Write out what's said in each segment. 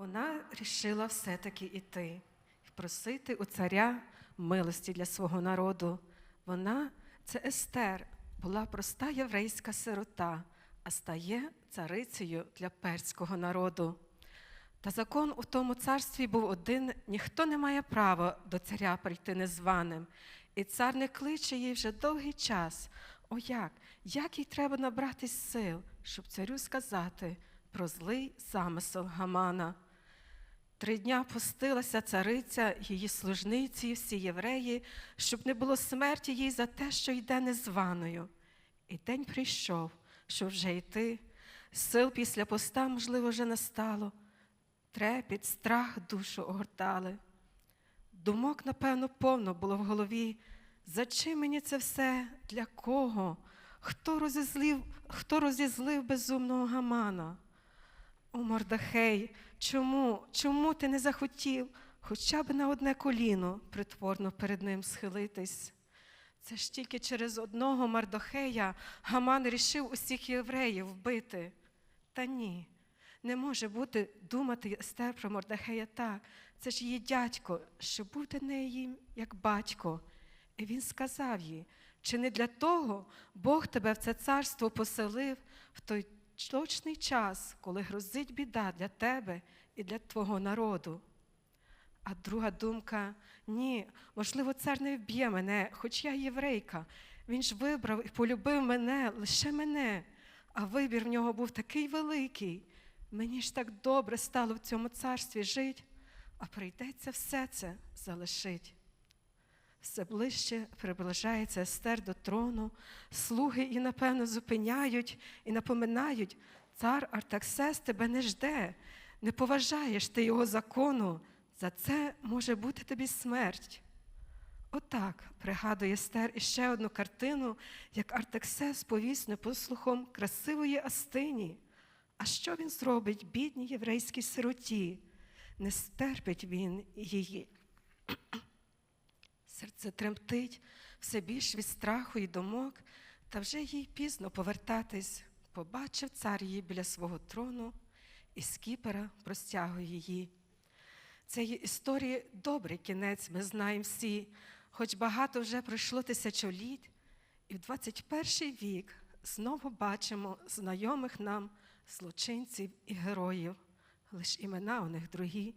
Вона рішила все-таки іти і просити у царя милості для свого народу. Вона, це Естер, була проста єврейська сирота, а стає царицею для перського народу. Та закон у тому царстві був один: ніхто не має права до царя прийти незваним. І цар не кличе їй вже довгий час. О як? Як їй треба набратись сил, щоб царю сказати про злий замисел Гамана? Три дня постилася цариця, її служниці, всі євреї, щоб не було смерті їй за те, що йде незваною. І день прийшов, що вже йти. Сил після поста, можливо, вже настало. Трепіт, страх душу огортали. Думок, напевно, повно було в голові. За чим мені це все? Для кого? Хто розізлив, хто розізлив безумного гамана? О, Мордахей, чому, чому ти не захотів хоча б на одне коліно притворно перед ним схилитись? Це ж тільки через одного Мардохея Гаман рішив усіх євреїв вбити. Та ні, не може бути думати Естер про Мордахея так. Це ж її дядько, що був для неї як батько. І він сказав їй, чи не для того Бог тебе в це царство поселив в той точний час, коли грозить біда для тебе і для твого народу. А друга думка: ні, можливо, цар не вб'є мене, хоч я єврейка. Він ж вибрав і полюбив мене, лише мене, а вибір в нього був такий великий. Мені ж так добре стало в цьому царстві жить, а прийдеться все це залишить. Все ближче приближається Естер до трону, слуги і, напевно, зупиняють і напоминають, цар Артаксес тебе не жде, не поважаєш ти його закону, за це може бути тобі смерть. Отак пригадує Естер іще одну картину, як Артаксес повість непослухом красивої Астині. А що він зробить бідній єврейській сироті? Не стерпить він її. Серце тремтить все більш від страху і думок, та вже їй пізно повертатись. Побачив цар її біля свого трону, і скіпера простягує її. Цієї історії добрий кінець, ми знаємо всі, хоч багато вже пройшло тисячоліть, і в 21 вік знову бачимо знайомих нам злочинців і героїв, лиш імена у них другі.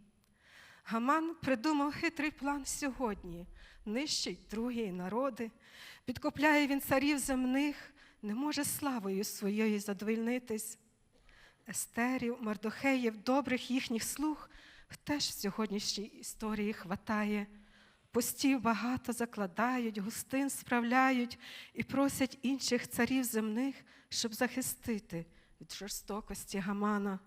Гаман придумав хитрий план сьогодні, нищить другі народи, підкопляє він царів земних, не може славою своєю задовольнитись. Естерів, Мардохеїв, добрих їхніх слуг теж в сьогоднішній історії хватає. Постів багато закладають, гостин справляють і просять інших царів земних, щоб захистити від жорстокості Гамана.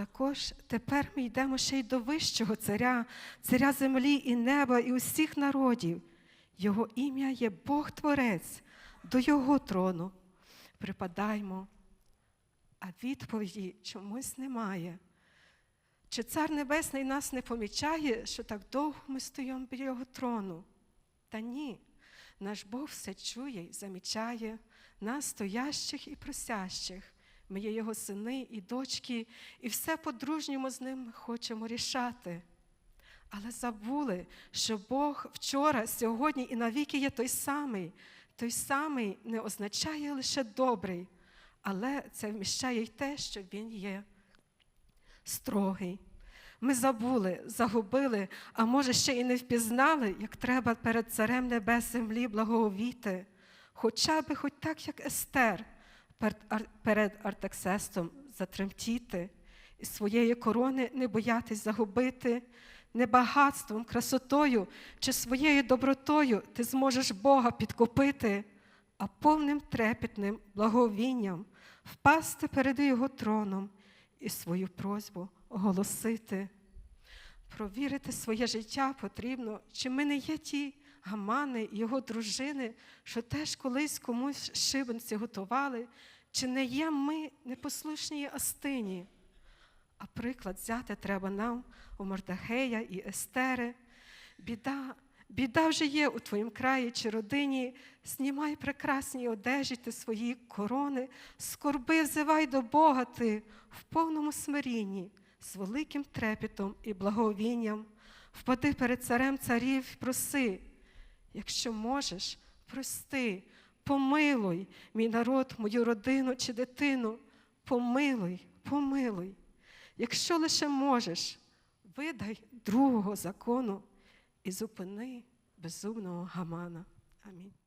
Також тепер ми йдемо ще й до вищого царя, царя землі і неба, і усіх народів. Його ім'я є Бог Творець, до Його трону. Припадаймо, а відповіді чомусь немає. Чи цар Небесний нас не помічає, що так довго ми стоїмо біля Його трону? Та ні, наш Бог все чує і замічає нас, стоящих і просящих. Ми є його сини і дочки, і все по-дружньому з ним хочемо рішати. Але забули, що Бог вчора, сьогодні і навіки є той самий. Той самий не означає лише добрий, але це вміщає й те, що Він є строгий. Ми забули, загубили, а може ще і не впізнали, як треба перед Царем Небес землі благовіти, хоча би хоч так, як Естер перед Артаксестом затремтіти і своєї корони не боятись загубити, не багатством, красотою чи своєю добротою ти зможеш Бога підкупити, а повним трепетним благовінням впасти перед Його троном і свою просьбу оголосити. Провірити своє життя потрібно, чи ми не є ті гамани, його дружини, що теж колись комусь шибенці готували, чи не є ми непослушні Астині? А приклад взяти треба нам у Мордахея і Естери. Біда, біда вже є у твоїм краї чи родині. Знімай прекрасні одежі ти свої корони, скорби, взивай до Бога ти в повному смирінні. з великим трепетом і благовінням впади перед царем царів проси, якщо можеш, прости, помилуй мій народ, мою родину чи дитину, помилуй, помилуй. Якщо лише можеш, видай другого закону і зупини безумного гамана. Амінь.